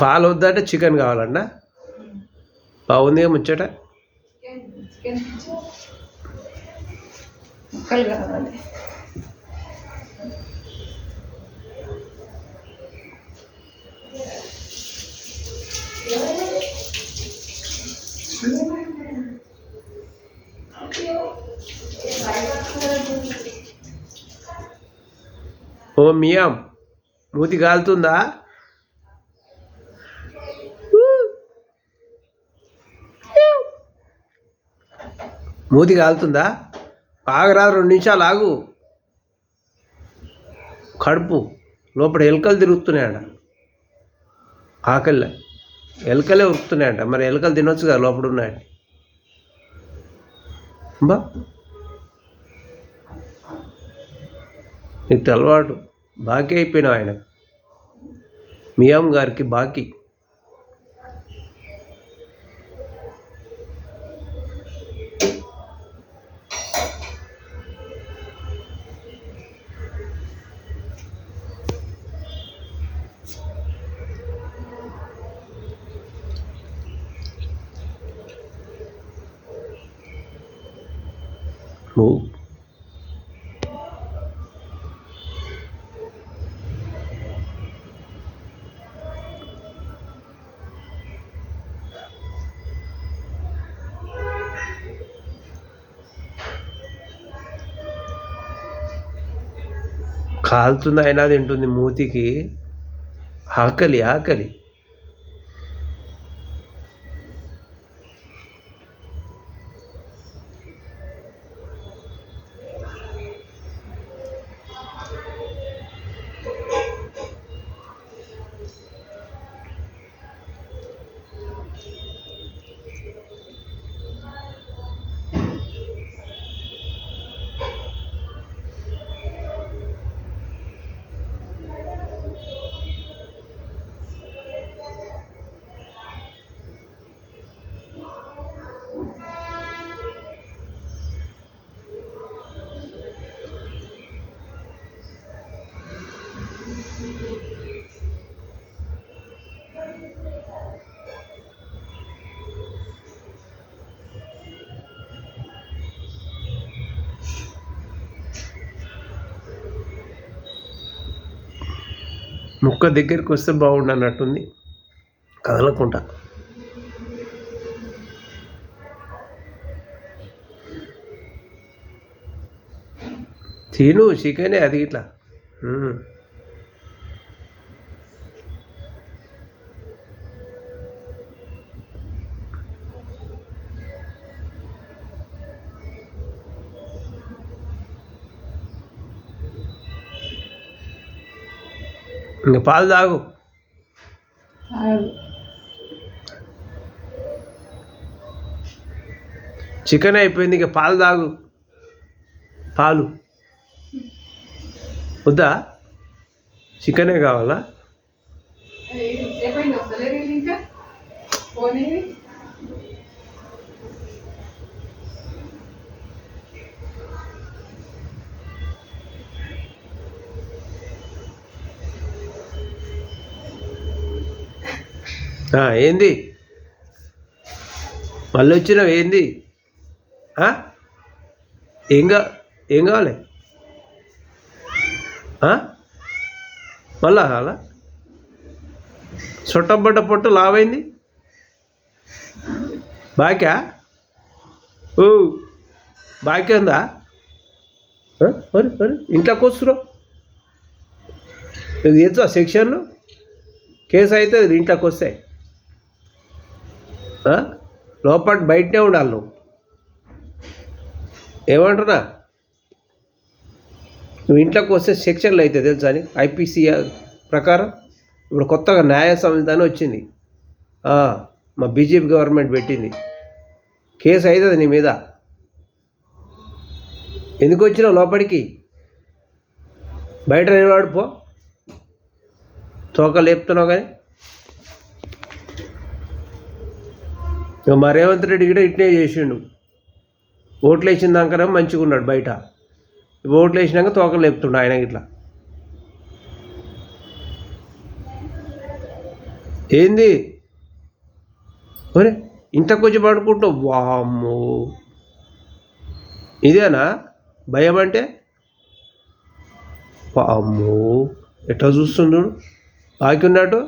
పాలు వద్దంటే చికెన్ కావాలన్నా బాగుంది ముచ్చట? ముక్కలు కావాలి. ఓ మియాం మూతి కాలుతుందా? మూతి కాలుతుందా ఆగరా రెండు నిమిషాలు ఆగు. కడుపు. లోపల ఎలుకలు తిరుగుతున్నాయట. ఆకలి. ఎలుకలే ఉరుకుతున్నాయట. మరి ఎలుకలు తినొచ్చు కదా లోపల ఉన్నాయండి బా నీకు అలవాటు బాకీ అయిపోయినావు ఆయన మియాం గారికి బాకీ. నువ్వు కాలుతుంది అయినా తింటుంది మూతికి. ఆకలి ఆకలి. ముక్క దగ్గరికి వస్తే బాగుండు అన్నట్టుంది. కదలకుండా. తిను చికెనే అది ఇట్లా. ఇంక పాలు తాగు. చికెన్ అయిపోయింది ఇక పాలు తాగు. పాలు. వద్దా? చికెనే కావాలా? ఏంది? మళ్ళీ వచ్చినావు ఏంది ఏం కా ఏం కావాలి? మళ్ళా కావాలా? చుట్టబడ్డ పొట్టు లావైంది? బాకా ఓ బాకీ ఉందా? మరి మరి ఇంట్లోకి వస్తున్నావు ఇది ఎంతో సెక్షన్లు? కేసు అయితే ఇంట్లోకి వస్తాయి. లోపల బయటనే ఉండాలి నువ్వు. ఏమంటున్నా? నువ్వు ఇంట్లోకి వస్తే సెక్షన్లు అయితే తెలుసా అని? ఐపీసీ ప్రకారం. ఇప్పుడు కొత్తగా న్యాయ సంవిధానం వచ్చింది. మా బీజేపీ గవర్నమెంట్ పెట్టింది. కేసు అవుతుంది నీ మీద. ఎందుకు వచ్చినావు లోపలికి? బయట నిలబడిపో తోక లేపుతున్నావు కానీ. ఇక మా రేవంత్ రెడ్డి కూడా ఇట్నే చేసిండు. ఓట్లు వేసిన దాకా మంచిగా ఉన్నాడు బయట. ఓట్లు వేసినాక తోకలు లేపుతుండు ఆయన ఇట్లా ఏంది? ఒరే ఇంత కొంచెం పడుకుంటావు వామ్మో. ఇదేనా? భయం అంటే? వామ్మో. ఎట్లా చూస్తుండు? బాకి ఉన్నట్టు